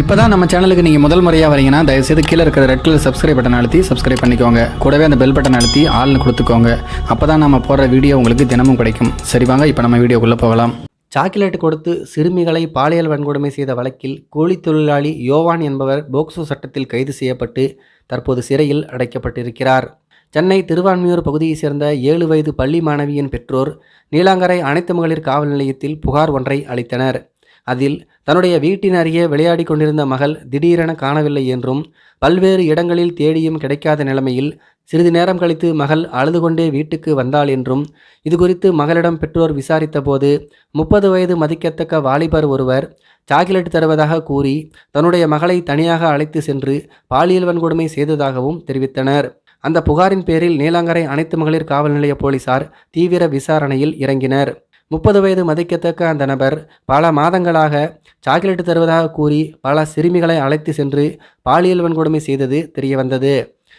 இப்போ தான் நம்ம சேனலுக்கு நீங்கள் முதல் முறையாக வரீங்கன்னா தயவுசெய்து கீழே இருக்கிற ரெட் கலர் சப்ஸ்கிரைப் பட்டன் அழுத்தி சப்ஸ்கிரைப் பண்ணிக்கோங்க. கூடவே அந்த பெல் பட்டன் அழுத்தி ஆள்னு கொடுத்துக்கோங்க. அப்போ தான் நம்ம போடுற வீடியோ உங்களுக்கு தினமும் கிடைக்கும். சரி வாங்க இப்போ நம்ம வீடியோக்குள்ளே போகலாம். சாக்லேட் கொடுத்து சிறுமிகளை பாலியல் வன்கொடுமை செய்த வழக்கில் கூலி தொழிலாளி யோவான் என்பவர் போக்சோ சட்டத்தில் கைது செய்யப்பட்டு தற்போது சிறையில் அடைக்கப்பட்டிருக்கிறார். சென்னை திருவான்மியூர் பகுதியைச் சேர்ந்த ஏழு வயது பள்ளி மாணவியின் பெற்றோர் நீலாங்கரை அனைத்து மகளிர் காவல் நிலையத்தில் புகார் ஒன்றை அளித்தனர். அதில் தன்னுடைய வீட்டின் அருகே விளையாடி கொண்டிருந்த மகள் திடீரென காணவில்லை என்றும் பல்வேறு இடங்களில் தேடியும் கிடைக்காத நிலைமையில் சிறிது நேரம் கழித்து மகள் அழுது கொண்டே வீட்டுக்கு வந்தாள் என்றும் இதுகுறித்து மகளிடம் பெற்றோர் விசாரித்தபோது முப்பது வயது மதிக்கத்தக்க வாலிபர் ஒருவர் சாக்லேட் தருவதாக கூறி தன்னுடைய மகளை தனியாக அழைத்து சென்று பாலியல் வன்கொடுமை செய்ததாகவும் தெரிவித்தனர். அந்த புகாரின் பேரில் நீலாங்கரை அனைத்து மகளிர் காவல் நிலைய போலீசார் தீவிர விசாரணையில் இறங்கினர். முப்பது வயது மதிக்கத்தக்க அந்த நபர் பல மாதங்களாக சாக்லேட் தருவதாக கூறி பல சிறுமிகளை அழைத்து சென்று பாலியல் வன்கொடுமை செய்தது தெரியவந்தது.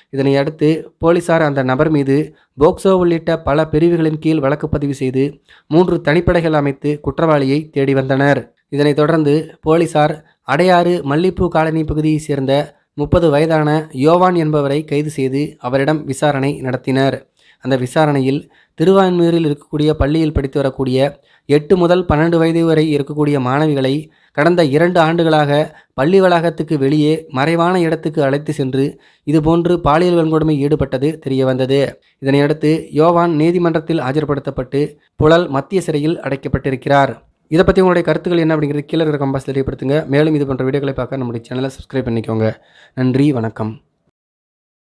இதனை அடுத்து போலீசார் அந்த நபர் மீது போக்சோ உள்ளிட்ட பல பிரிவுகளின் கீழ் வழக்கு பதிவு செய்து மூன்று தனிப்படைகள் அமைத்து குற்றவாளியை தேடி வந்தனர். இதனைத் தொடர்ந்து போலீசார் அடையாறு மல்லிப்பூ காலனி பகுதியைச் சேர்ந்த முப்பது வயதான யோவான் என்பவரை கைது செய்து அவரிடம் விசாரணை நடத்தினர். அந்த விசாரணையில் திருவான்மையூரில் இருக்கக்கூடிய பள்ளியில் படித்து வரக்கூடிய எட்டு முதல் பன்னெண்டு வயது வரை இருக்கக்கூடிய மாணவிகளை கடந்த இரண்டு ஆண்டுகளாக பள்ளி வளாகத்துக்கு வெளியே மறைவான இடத்துக்கு அழைத்து சென்று இதுபோன்று பாலியல் வன்கொடுமை ஈடுபட்டது தெரியவந்தது இதனையடுத்து யோவான் நீதிமன்றத்தில் ஆஜர்படுத்தப்பட்டு புழல் மத்திய சிறையில் அடைக்கப்பட்டிருக்கிறார். இதை பற்றி உங்களுடைய கருத்துக்கள் என்ன அப்படிங்கிறது கீழே இருக்கிற கம்பாஸ் தெரியப்படுத்துங்க. மேலும் இது போன்ற வீடியோக்களை பார்க்க நம்முடைய சேனலை சப்ஸ்கிரைப் பண்ணிக்கோங்க. நன்றி வணக்கம்.